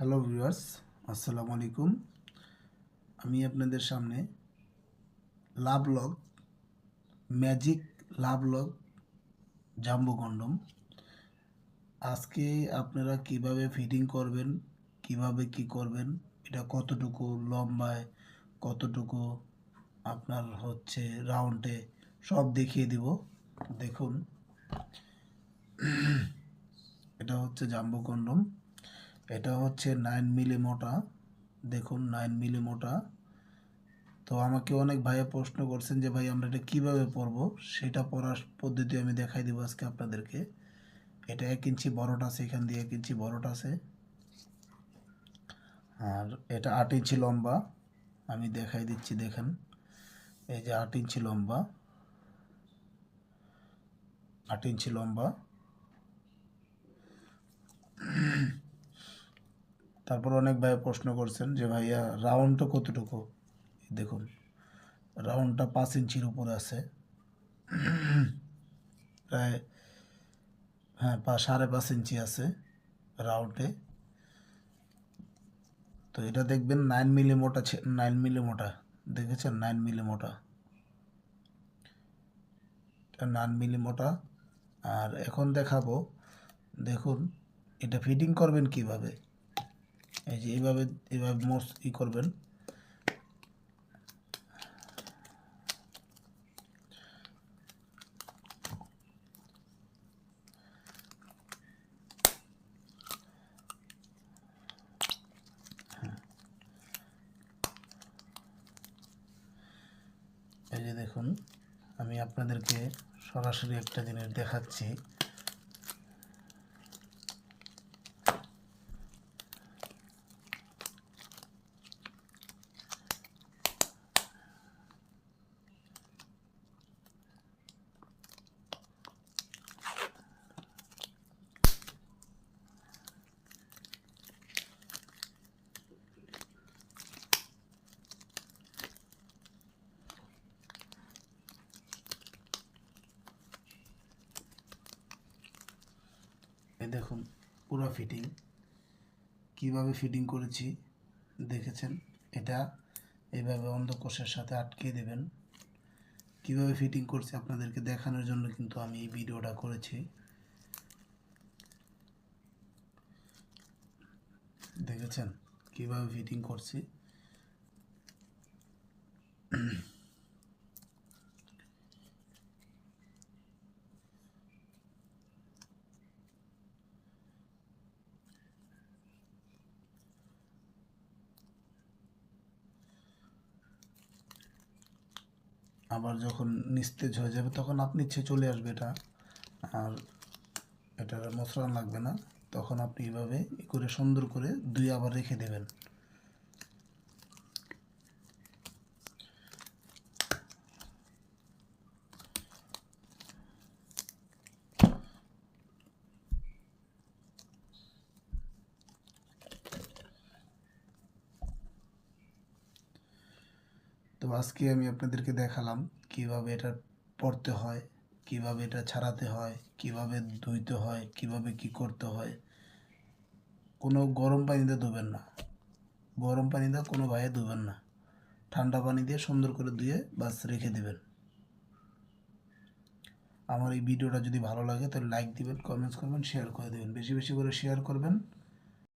Hello viewers, আসসালামু আলাইকুম। আমি আপনাদের সামনে love log magic love log jumbo condom আজকে আপনারা কীভাবে ফিটিং করবেন, কীভাবে কি করবেন, এটা কতটুকু লম্বায়, কতটুকু আপনার হচ্ছে রাউন্ডে, সব দেখিয়ে দিব। দেখুন, এটা হচ্ছে জাম্বো কন্ডম এটা হচ্ছে নাইন মিলি মোটা দেখুন নাইন মিলি মোটা তো আমাকে অনেক ভাইয়া প্রশ্ন করছেন যে, ভাই, আমরা এটা কীভাবে পরবো? সেটা পড়ার পদ্ধতি আমি দেখাই দিব আজকে আপনাদেরকে। এটা এক ইঞ্চি বড়টা আছে, এখান দিয়ে এক ইঞ্চি বড়টা আছে। আর এটা আট ইঞ্চি লম্বা। আমি দেখাই দিচ্ছি, দেখেন। এই যে আট ইঞ্চি লম্বা। আট ইঞ্চি লম্বা। তারপর অনেক ভাই প্রশ্ন করছেন যে, ভাইয়া রাউন্ডটা কতটুকু? দেখুন রাউন্ডটা পাঁচ ইঞ্চির উপরে আছে। প্রায় হ্যাঁ পা, সাড়ে পাঁচ ইঞ্চি আছে রাউন্ডে তো এটা দেখবেন নাইন মিলি মোটা নাইন মিলি মোটা দেখেছেন? নাইন মিলি মোটা নাইন মিলি মোটা আর এখন দেখাবো, দেখুন, এটা ফিটিং করবেন কীভাবে? এই যে এইভাবে এইভাবে মোস ই করবেন। এই যে দেখুন, আমি আপনাদেরকে সরাসরি একটা জিনিস দেখাচ্ছি। এই দেখুন, পুরো ফিটিং কীভাবে ফিটিং করেছি, দেখেছেন? এটা এইভাবে অন্ধকোষের সাথে আটকে দেবেন। কীভাবে ফিটিং করছি আপনাদেরকে দেখানোর জন্য কিন্তু আমি এই ভিডিওটা করেছি। দেখেছেন? কীভাবে ফিটিং করছি? আবার যখন নিস্তেজ হয়ে যাবে, তখন আপনি ইচ্ছে চলে আসবে এটা। আর এটার মশলা লাগবে না। তখন আপনি এভাবে করে সুন্দর করে দুই আবার রেখে দেবেন। আজকে আমি আপনাদেরকে দেখালাম কীভাবে এটা পড়তে হয়, কীভাবে এটা ছাড়াতে হয়, কীভাবে ধুইতে হয়, কীভাবে কি করতে হয়। কোনো গরম পানিতে ধুবেন না। গরম পানিতে কোনো ভাইয়ে ধুবেন না। ঠান্ডা পানি দিয়ে সুন্দর করে ধুয়ে বাস রেখে দেবেন। আমার এই ভিডিওটা যদি ভালো লাগে তাহলে লাইক দিবেন কমেন্টস করবেন শেয়ার করে দেবেন। বেশি বেশি করে শেয়ার করবেন।